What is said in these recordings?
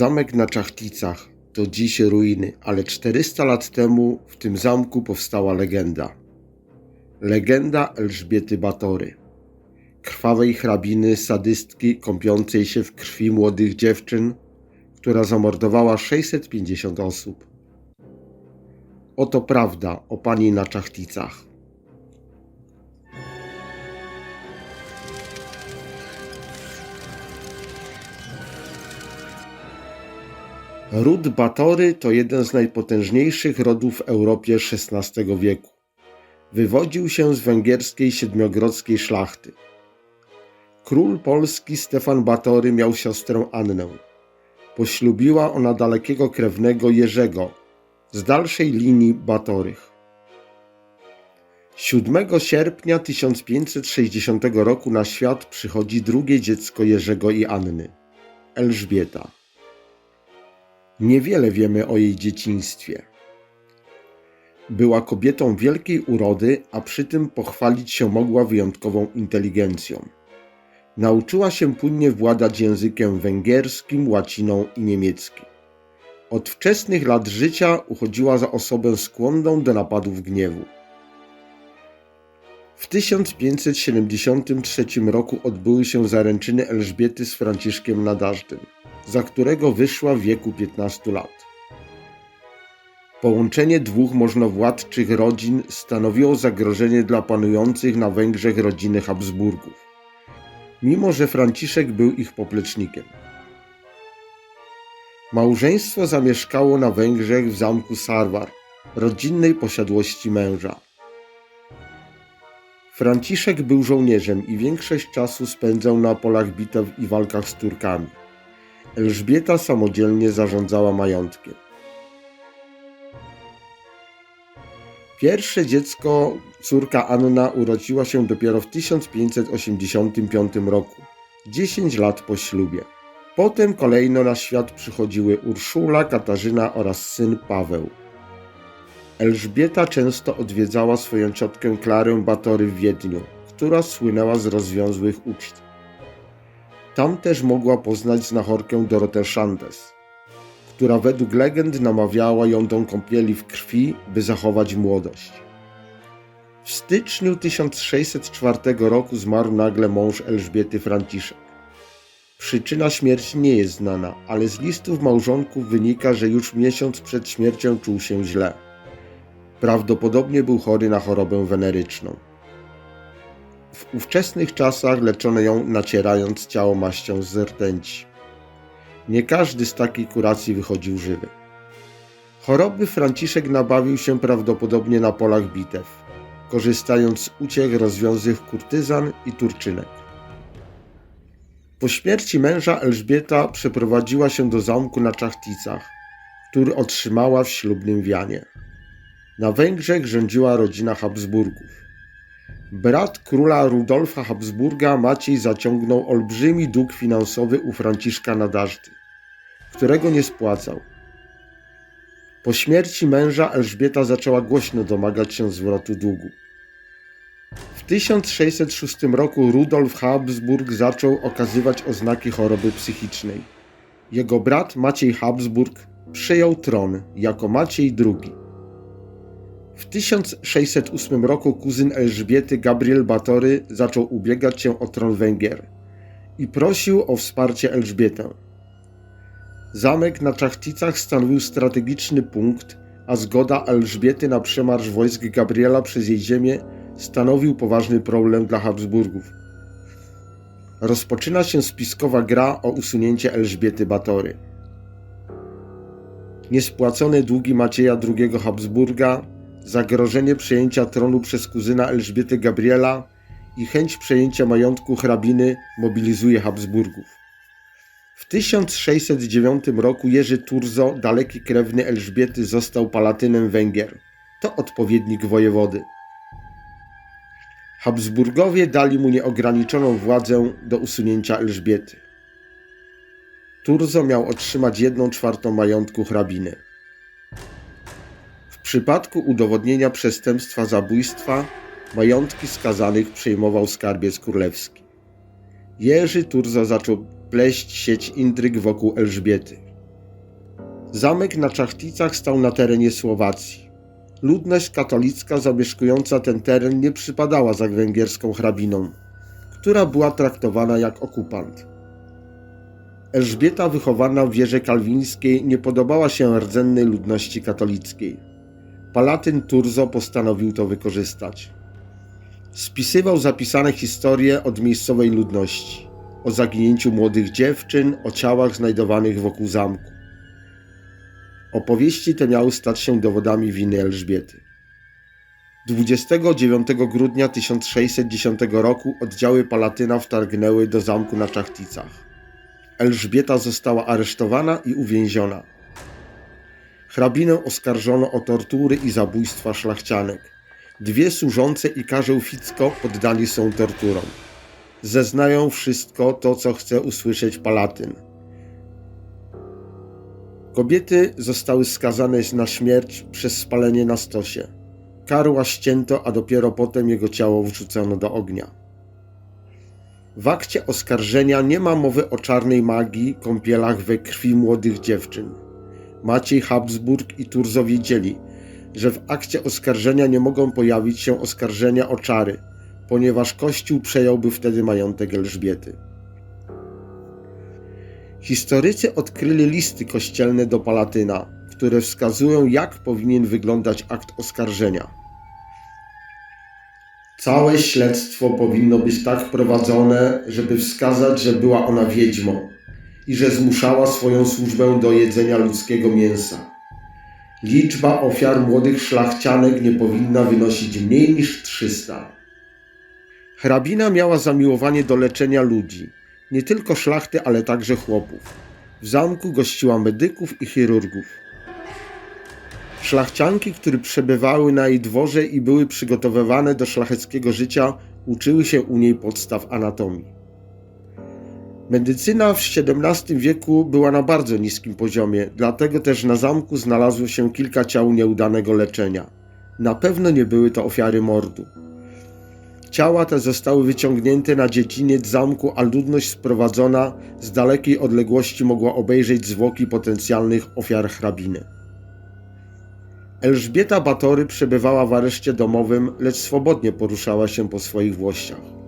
Zamek na Czachticach to dziś ruiny, ale 400 lat temu w tym zamku powstała legenda. Legenda Elżbiety Batory. Krwawej hrabiny, sadystki kąpiącej się w krwi młodych dziewczyn, która zamordowała 650 osób. Oto prawda o pani na Czachticach. Ród Batory to jeden z najpotężniejszych rodów w Europie XVI wieku. Wywodził się z węgierskiej siedmiogrodzkiej szlachty. Król polski Stefan Batory miał siostrę Annę. Poślubiła ona dalekiego krewnego Jerzego z dalszej linii Batorych. 7 sierpnia 1560 roku na świat przychodzi drugie dziecko Jerzego i Anny Elżbieta. Niewiele wiemy o jej dzieciństwie. Była kobietą wielkiej urody, a przy tym pochwalić się mogła wyjątkową inteligencją. Nauczyła się płynnie władać językiem węgierskim, łaciną i niemieckim. Od wczesnych lat życia uchodziła za osobę skłonną do napadów gniewu. W 1573 roku odbyły się zaręczyny Elżbiety z Franciszkiem Nadażdym za którego wyszła w wieku 15 lat. Połączenie dwóch możnowładczych rodzin stanowiło zagrożenie dla panujących na Węgrzech rodziny Habsburgów, mimo że Franciszek był ich poplecznikiem. Małżeństwo zamieszkało na Węgrzech w zamku Sarwar, rodzinnej posiadłości męża. Franciszek był żołnierzem i większość czasu spędzał na polach bitew i walkach z Turkami. Elżbieta samodzielnie zarządzała majątkiem. Pierwsze dziecko, córka Anna, urodziła się dopiero w 1585 roku, 10 lat po ślubie. Potem kolejno na świat przychodziły Urszula, Katarzyna oraz syn Paweł. Elżbieta często odwiedzała swoją ciotkę Klarę Batory w Wiedniu, która słynęła z rozwiązłych uczt. Tam też mogła poznać znachorkę Dorotę Shandes, która według legend namawiała ją do kąpieli w krwi, by zachować młodość. W styczniu 1604 roku zmarł nagle mąż Elżbiety Franciszek. Przyczyna śmierci nie jest znana, ale z listów małżonków wynika, że już miesiąc przed śmiercią czuł się źle. Prawdopodobnie był chory na chorobę weneryczną. W ówczesnych czasach leczono ją nacierając ciało maścią z rtęci. Nie każdy z takiej kuracji wychodził żywy. Choroby Franciszek nabawił się prawdopodobnie na polach bitew, korzystając z uciech rozwiązłych kurtyzan i turczynek. Po śmierci męża Elżbieta przeprowadziła się do zamku na Czachticach, który otrzymała w ślubnym wianie. Na Węgrzech rządziła rodzina Habsburgów. Brat króla Rudolfa Habsburga Maciej zaciągnął olbrzymi dług finansowy u Franciszka Nadażdy, którego nie spłacał. Po śmierci męża Elżbieta zaczęła głośno domagać się zwrotu długu. W 1606 roku Rudolf Habsburg zaczął okazywać oznaki choroby psychicznej. Jego brat Maciej Habsburg przejął tron jako Maciej II. W 1608 roku kuzyn Elżbiety Gabriel Batory zaczął ubiegać się o tron Węgier i prosił o wsparcie Elżbietę. Zamek na Czachticach stanowił strategiczny punkt, a zgoda Elżbiety na przemarsz wojsk Gabriela przez jej ziemię stanowił poważny problem dla Habsburgów. Rozpoczyna się spiskowa gra o usunięcie Elżbiety Batory. Niespłacone długi Macieja II Habsburga zagrożenie przejęcia tronu przez kuzyna Elżbiety Gabriela i chęć przejęcia majątku hrabiny mobilizuje Habsburgów. W 1609 roku Jerzy Turzo, daleki krewny Elżbiety, został palatynem Węgier. To odpowiednik wojewody. Habsburgowie dali mu nieograniczoną władzę do usunięcia Elżbiety. Turzo miał otrzymać jedną czwartą majątku hrabiny przypadku udowodnienia przestępstwa zabójstwa majątki skazanych przejmował skarbiec królewski. Jerzy Turza zaczął pleść sieć intryg wokół Elżbiety. Zamek na Czachticach stał na terenie Słowacji. Ludność katolicka zamieszkująca ten teren nie przypadała za węgierską hrabiną, która była traktowana jak okupant. Elżbieta, wychowana w wierze kalwińskiej, nie podobała się rdzennej ludności katolickiej. Palatyn Turzo postanowił to wykorzystać. Spisywał zapisane historie od miejscowej ludności, o zaginięciu młodych dziewczyn, o ciałach znajdowanych wokół zamku. Opowieści te miały stać się dowodami winy Elżbiety. 29 grudnia 1610 roku oddziały Palatyna wtargnęły do zamku na Czachticach. Elżbieta została aresztowana i uwięziona. Hrabinę oskarżono o tortury i zabójstwa szlachcianek. Dwie służące i Karzeł Ficko poddani są torturom. Zeznają wszystko to, co chce usłyszeć Palatyn. Kobiety zostały skazane na śmierć przez spalenie na stosie. Karła ścięto, a dopiero potem jego ciało wrzucono do ognia. W akcie oskarżenia nie ma mowy o czarnej magii, kąpielach we krwi młodych dziewczyn. Maciej Habsburg i Turzo wiedzieli, że w akcie oskarżenia nie mogą pojawić się oskarżenia o czary, ponieważ Kościół przejąłby wtedy majątek Elżbiety. Historycy odkryli listy kościelne do Palatyna, które wskazują, jak powinien wyglądać akt oskarżenia. Całe śledztwo powinno być tak prowadzone, żeby wskazać, że była ona wiedźmą i że zmuszała swoją służbę do jedzenia ludzkiego mięsa. Liczba ofiar młodych szlachcianek nie powinna wynosić mniej niż 300. Hrabina miała zamiłowanie do leczenia ludzi, nie tylko szlachty, ale także chłopów. W zamku gościła medyków i chirurgów. Szlachcianki, które przebywały na jej dworze i były przygotowywane do szlacheckiego życia, uczyły się u niej podstaw anatomii. Medycyna w XVII wieku była na bardzo niskim poziomie, dlatego też na zamku znalazło się kilka ciał nieudanego leczenia. Na pewno nie były to ofiary mordu. Ciała te zostały wyciągnięte na dziedziniec zamku, a ludność sprowadzona z dalekiej odległości mogła obejrzeć zwłoki potencjalnych ofiar hrabiny. Elżbieta Batory przebywała w areszcie domowym, lecz swobodnie poruszała się po swoich włościach.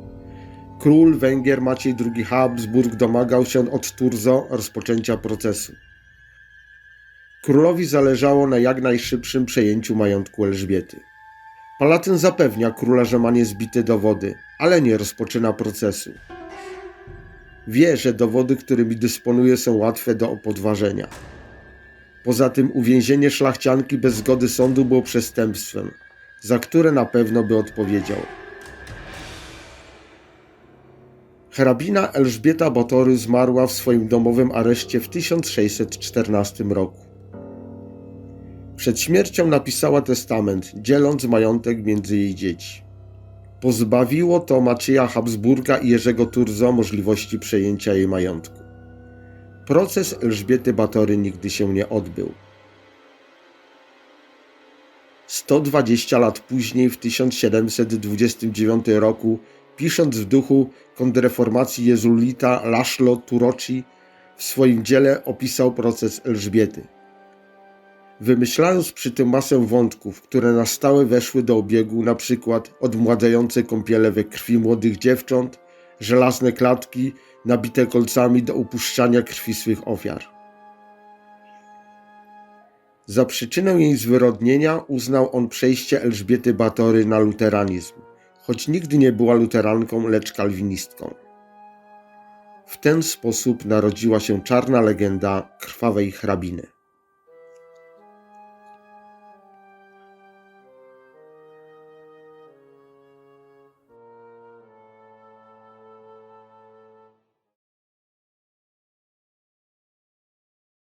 Król Węgier Maciej II Habsburg domagał się od Turzo rozpoczęcia procesu. Królowi zależało na jak najszybszym przejęciu majątku Elżbiety. Palatyn zapewnia króla, że ma niezbite dowody, ale nie rozpoczyna procesu. Wie, że dowody, którymi dysponuje, są łatwe do podważenia. Poza tym uwięzienie szlachcianki bez zgody sądu było przestępstwem, za które na pewno by odpowiedział. Hrabina Elżbieta Batory zmarła w swoim domowym areszcie w 1614 roku. Przed śmiercią napisała testament, dzieląc majątek między jej dzieci. Pozbawiło to Macieja Habsburga i Jerzego Turzo możliwości przejęcia jej majątku. Proces Elżbiety Batory nigdy się nie odbył. 120 lat później, w 1729 roku, pisząc w duchu kontrreformacji jezulita Laszlo Turoci, w swoim dziele opisał proces Elżbiety. Wymyślając przy tym masę wątków, które na stałe weszły do obiegu, przykład odmładzające kąpiele we krwi młodych dziewcząt, żelazne klatki nabite kolcami do upuszczania krwi swych ofiar. Za przyczynę jej zwyrodnienia uznał on przejście Elżbiety Batory na luteranizm, choć nigdy nie była luteranką, lecz kalwinistką. W ten sposób narodziła się czarna legenda krwawej hrabiny.